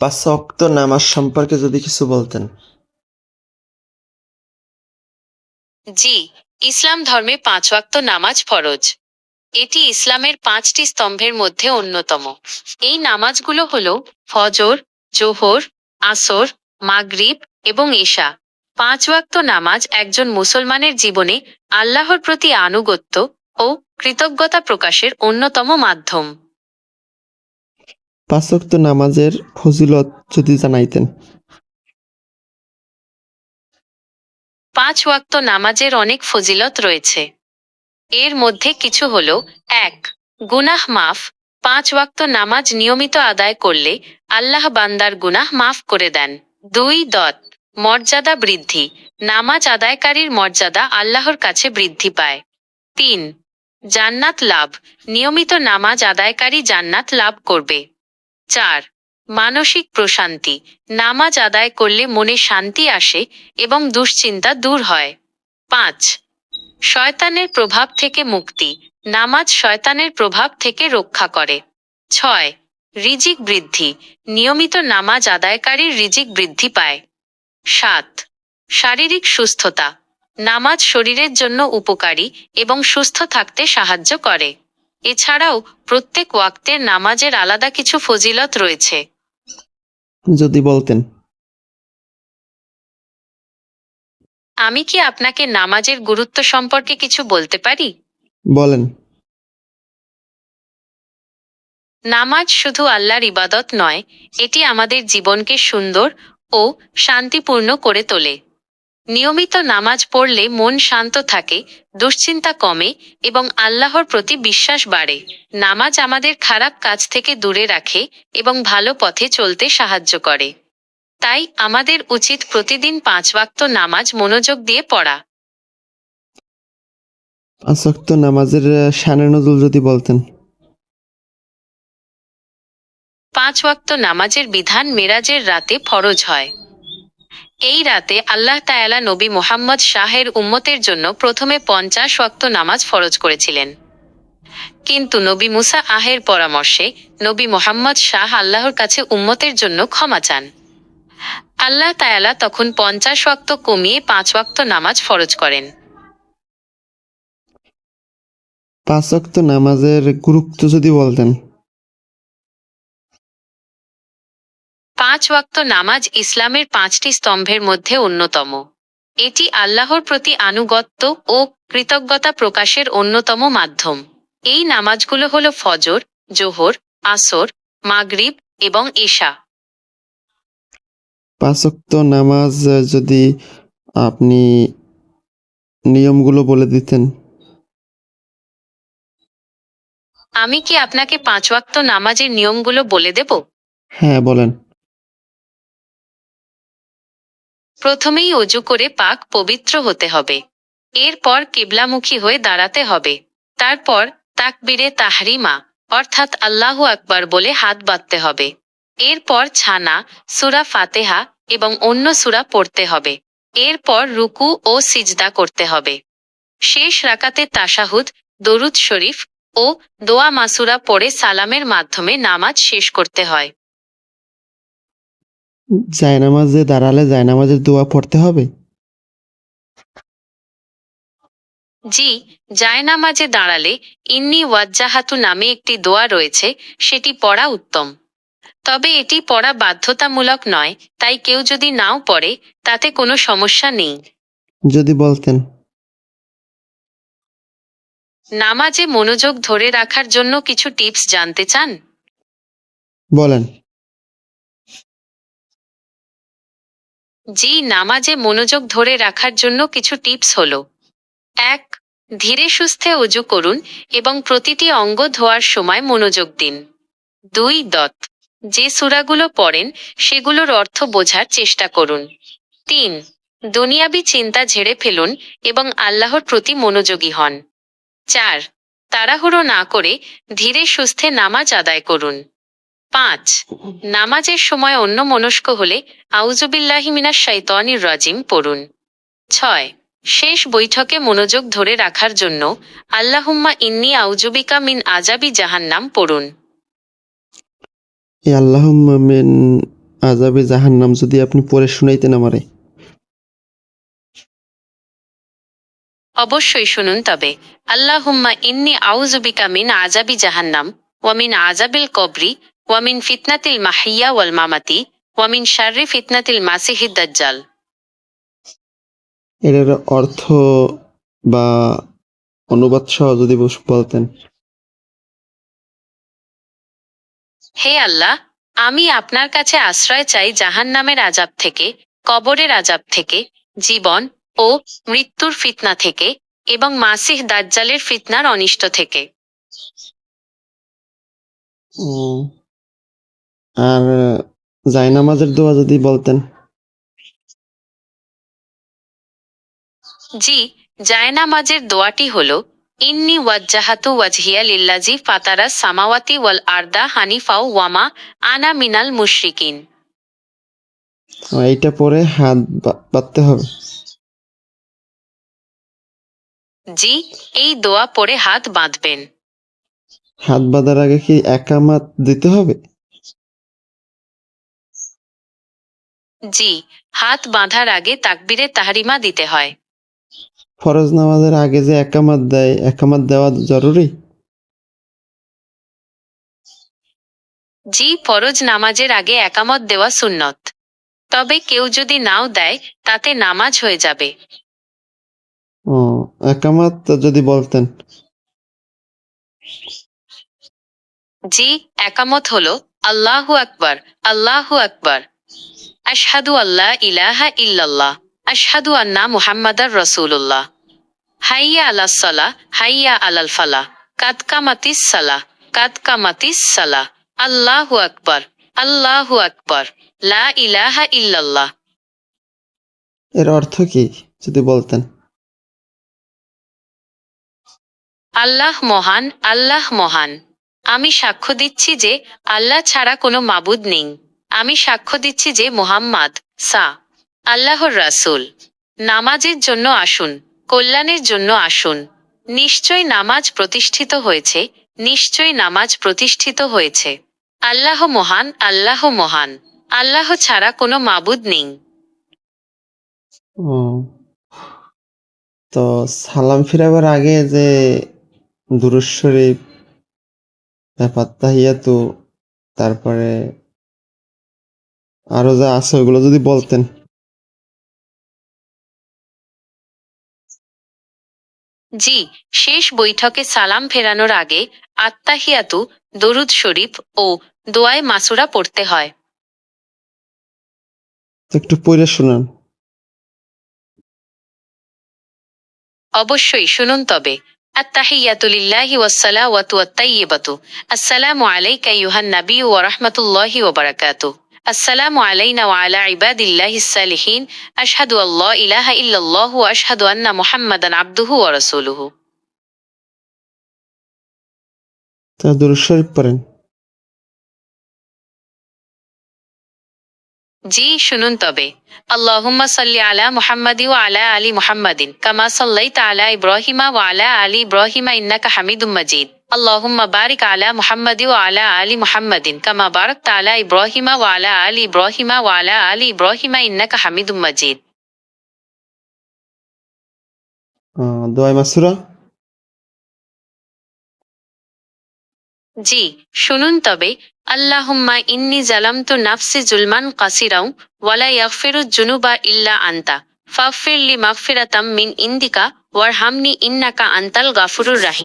পাঁচ নামাজ সম্পর্কে যদি কিছু বলতেন। জি, ইসলাম ধর্মে পাঁচ ওয়াক্ত নামাজ ফরজ। এটি ইসলামের পাঁচটি স্তম্ভের মধ্যে অন্যতম। এই নামাজগুলো হল ফজর, জোহর, আসর, মাগরিব এবং ঈশা। পাঁচ ওয়াক্ত নামাজ একজন মুসলমানের জীবনে আল্লাহর প্রতি আনুগত্য ও কৃতজ্ঞতা প্রকাশের অন্যতম মাধ্যম। পাঁচ ওয়াক্ত নামাজের ফজিলত যদি জানাইতেন। পাঁচ ওয়াক্ত নামাজের অনেক ফজিলত রয়েছে। এর মধ্যে কিছু হল, এক, গুনাহ মাফ। পাঁচ ওয়াক্ত নামাজ নিয়মিত আদায় করলে আল্লাহ বান্দার গুনাহ মাফ করে দেন। দুই, দত, মর্যাদা বৃদ্ধি। নামাজ আদায়কারীর মর্যাদা আল্লাহর কাছে বৃদ্ধি পায়। তিন, জান্নাত লাভ। নিয়মিত নামাজ আদায়কারী জান্নাত লাভ করবে। চার, মানসিক প্রশান্তি। নামাজ আদায় করলে মনে শান্তি আসে এবং দুশ্চিন্তা দূর হয়। পাঁচ, শয়তানের প্রভাব থেকে মুক্তি। নামাজ শয়তানের প্রভাব থেকে রক্ষা করে। ছয়, রিজিক বৃদ্ধি। নিয়মিত নামাজ আদায়কারীর রিজিক বৃদ্ধি পায়। সাত, শারীরিক সুস্থতা। নামাজ শরীরের জন্য উপকারী এবং সুস্থ থাকতে সাহায্য করে। এছাড়াও প্রত্যেক ওয়াক্তের নামাজের আলাদা কিছু ফজিলত রয়েছে। যদি বলতেন। আমি কি আপনাকে নামাজের গুরুত্ব সম্পর্কে কিছু বলতে পারি? বলেন। নামাজ শুধু আল্লাহর ইবাদত নয় এটি আমাদের জীবনকে সুন্দর ও শান্তিপূর্ণ করে তোলে। নিয়মিত নামাজ পড়লে মন শান্ত থাকে দুশ্চিন্তা কমে এবং আল্লাহর প্রতি বিশ্বাস বাড়ে। নামাজ আমাদের খারাপ কাজ থেকে দূরে রাখে এবং ভালো পথে চলতে সাহায্য করে। তাই আমাদের উচিত প্রতিদিন পাঁচ ওয়াক্ত নামাজ মনোযোগ দিয়ে পড়া। পাঁচ ওয়াক্ত নামাজের শানে নজুল যদি বলতেন। পাঁচ ওয়াক্ত নামাজের বিধান মেরাজের রাতে ফরজ হয়। এই রাতে আল্লাহ তায়ালা নবী মোহাম্মদ শাহের উম্মতের জন্য প্রথমে পঞ্চাশ ওয়াক্ত নামাজ ফরজ করেছিলেন। কিন্তু নবী মুসা আহের পরামর্শে নবী মোহাম্মদ শাহ আল্লাহর কাছে উম্মতের জন্য ক্ষমা চান। আল্লাহ তায়ালা তখন পঞ্চাশ ওয়াক্ত কমিয়ে পাঁচ ওয়াক্ত নামাজ ফরজ করেন। পাঁচ ওয়াক্ত নামাজের গুরুত্ব যদি বলতেন। পাঁচ ওয়াক্ত নামাজ ইসলামের পাঁচটি স্তম্ভের মধ্যে অন্যতম। এটি আল্লাহর প্রতি আনুগত্য ও কৃতজ্ঞতা প্রকাশের অন্যতম মাধ্যম। এই নামাজগুলো হল ফজর জোহর আসর মাগরিব এবং এশা পাঁচ ওয়াক্ত নামাজ যদি আপনি নিয়মগুলো বলে দিতেন। আমি কি আপনাকে পাঁচ ওয়াক্ত নামাজের নিয়মগুলো বলে দেব? হ্যাঁ বলেন। প্রথমেই অজু করে পাক পবিত্র হতে হবে। এরপর কিবলামুখী হয়ে দাঁড়াতে হবে। তারপর তাকবিরে তাহরিমা, অর্থাৎ আল্লাহু আকবার বলে হাত বাঁধতে হবে। এরপর ছানা, সুরা ফাতেহা এবং অন্য সুরা পড়তে হবে। এরপর রুকু ও সিজদা করতে হবে। শেষ রাকাতে তাসাহুদ দরুদ শরীফ ও দোয়া মাসুরা পড়ে সালামের মাধ্যমে নামাজ শেষ করতে হয়। জায়নামাজে দাঁড়ালে জায়নামাজের দোয়া পড়তে হবে? জি জায়নামাজে দাঁড়ালে ইন্নি ওয়াজ্জাহাতু নামে একটি দোয়া রয়েছে সেটি পড়া উত্তম। তবে এটি পড়া বাধ্যতামূলক নয় তাই কেউ যদি নাও পড়ে তাতে কোনো সমস্যা নেই। যদি বলতেন। নামাজে মনোযোগ ধরে রাখার জন্য কিছু টিপস জানতে চান? বলেন। জি, নামাজে মনোযোগ ধরে রাখার জন্য কিছু টিপস হল। এক, ধীরে সুস্থে অজু করুন এবং প্রতিটি অঙ্গ ধোয়ার সময় মনোযোগ দিন। দুই, দত, যে সূরাগুলো পড়েন সেগুলোর অর্থ বোঝার চেষ্টা করুন। তিন, দুনিয়াবি চিন্তা ঝেড়ে ফেলুন এবং আল্লাহর প্রতি মনোযোগী হন। চার, তাড়াহুড়ো না করে ধীরে সুস্থে নামাজ আদায় করুন। পাঁচ নামাজের সময় অন্য মনস্ক হলে আউজুবিল্লাহি মিনাশ শাইতানির রাজিম পড়ুন। ছয় শেষ বৈঠকে মনোযোগ ধরে রাখার জন্য আল্লাহুম্মা ইন্নি আউজুবিকা মিন আজাবি জাহান্নাম পড়ুন। এই আল্লাহ মিন আজাবে জাহান্নাম যদি আপনি পড়ে শুনাইতেন আমারে। অবশ্যই শুনুন তবে আল্লাহুম্মা ইন্নি আউজুবিকা মিন আজাবি জাহান্নাম ওয়ামিন আজাবিল কবরি ওয়ামিন ফিতনাতিল মাহিয়া ওয়াল মামাতি ওয়ামিন শাররি ফিতনাতিল মাসিহিদ দাজ্জাল। এটার অর্থ বা অনুবাদ সহ যদি বলতেন। হে আল্লাহ আমি আপনার কাছে আশ্রয় চাই জাহান্নামের আজাব থেকে কবরের আজাব থেকে জীবন ও মৃত্যুর ফিতনা থেকে এবং মাসিহ দাজ্জালের ফিতনার অনিষ্ট থেকে। আর জায়নামাজের দোয়া যদি বলতেন। জি জায়নামাজের দোয়াটি হলো ইন্নি ওয়াজ্জাহাতু ওয়াজহিয়া লিল্লাজি ফাতারা সামাওয়াতি ওয়াল আরদা হানিফাও ওয়ামা আনা মিনাল মুশরিকিন। এইটা পরে হাত বাঁধতে হবে। জি এই দোয়া পড়ে হাত বাঁধবেন। হাত বাঁধার আগে কি একামাত দিতে হবে? জি হাত বাঁধার আগে তাকবিরে তাহরিমা দিতে হয়। ফরজ নামাজের আগে যে একামাত দেয় একামাত দেওয়া জরুরি? জি ফরজ নামাজের আগে একামত দেওয়া সুন্নত। তবে কেউ যদি নাও দেয় তাতে নামাজ হয়ে যাবে। ও একামাত যদি বলতেন। জি একামত হলো আল্লাহু আকবার আল্লাহু আকবার। আশহাদু আল্লাহ ইলাহা ইল্লাল্লাহ। আশহাদু আন্না মুহাম্মাদার রসুল্লাহ হাইয়া আলাস সালা হাইয়া আলাল ফালা কাদকামাতিস সালা কাদকামাতিস সালা আল্লাহু আকবার আল্লাহু আকবার। লা ইলাহা ইল্লাল্লাহ। এর অর্থ কি যদি বলতেন? আল্লাহ মহান আল্লাহ মহান। আমি সাক্ষ্য দিচ্ছি যে আল্লাহ ছাড়া কোনো মাবুদ নেই। আমি সাক্ষ্য দিচ্ছি যে মোহাম্মদ, সা, আল্লাহর রাসূল। নামাজের জন্য আসুন, কল্যাণের জন্য আসুন। নিশ্চয় নামাজ প্রতিষ্ঠিত হয়েছে নিশ্চয় নামাজ প্রতিষ্ঠিত হয়েছে। আল্লাহ মহান আল্লাহ মহান। আল্লাহ ছাড়া কোনো মাবুদ নেই। তো সালাম ফিরাবার আগে যে দুরুদ শরীফ তারপর তাহিয়াতু তারপরে আরও যা আছে ওগুলো যদি বলতেন। জি শেষ বৈঠকে সালাম ফেরানোর আগে আত্মাহিয়াতু দরুদ শরীফ ও দোয়ায় মাসুরা পড়তে হয়। একটু পড়ে শোনান। অবশ্যই শুনুন তবে। আত্তাহিয়াতু লিল্লাহি ওয়াসসালাওয়াতু ওয়াত-তাইয়্যিবাতু। আসসালামু আলাইকা আইয়ুহান নাবিয়্যু ওয়া রাহমাতুল্লাহি ওয়া বারাকাতুহু আসসালামু আলাইনা ওয়া আলা ইবাদিল্লাহিস সালিহিন আশহাদু আল্লা ইলাহা ইল্লাল্লাহু ওয়া আশহাদু আন্না মুহাম্মাদান আবদুহু ওয়া রাসূলুহু তা দুরুদ শরীফ পড়েন জি শুনুন তবে আল্লাহুম্মা সাল্লি আলা মুহাম্মাদি ওয়া আলা আলি মুহাম্মাদিন কামা সাল্লাইতা আলা ইব্রাহিমা ওয়া আলা আলি ইব্রাহিমা ইন্নাকা হামিদুম মাজিদ মুহাম্মাদি ওয়া আলা আলি মুহাম্মাদিন কামা বারাকতা আলা ইব্রাহিমা ওয়া আলা আলি ইব্রাহিমা ওয়া আলা আলি ইব্রাহিমা ইন্নাকা হামিদুম মাজিদ দোয়াই মাসুরা জি শুনুন তবে আল্লাহুম্মা ইন্নি জালামতু নাফসি জুলমান কাসিরাউ ওয়ালা ইয়াগফিরু জুনুবা ইল্লা আনতা ফাগফিরলি মাগফিরাতাম মিন ইন্দিকা ওয়ারহামনি ইন্নাকা আনতাল গাফুরুর রাহিম।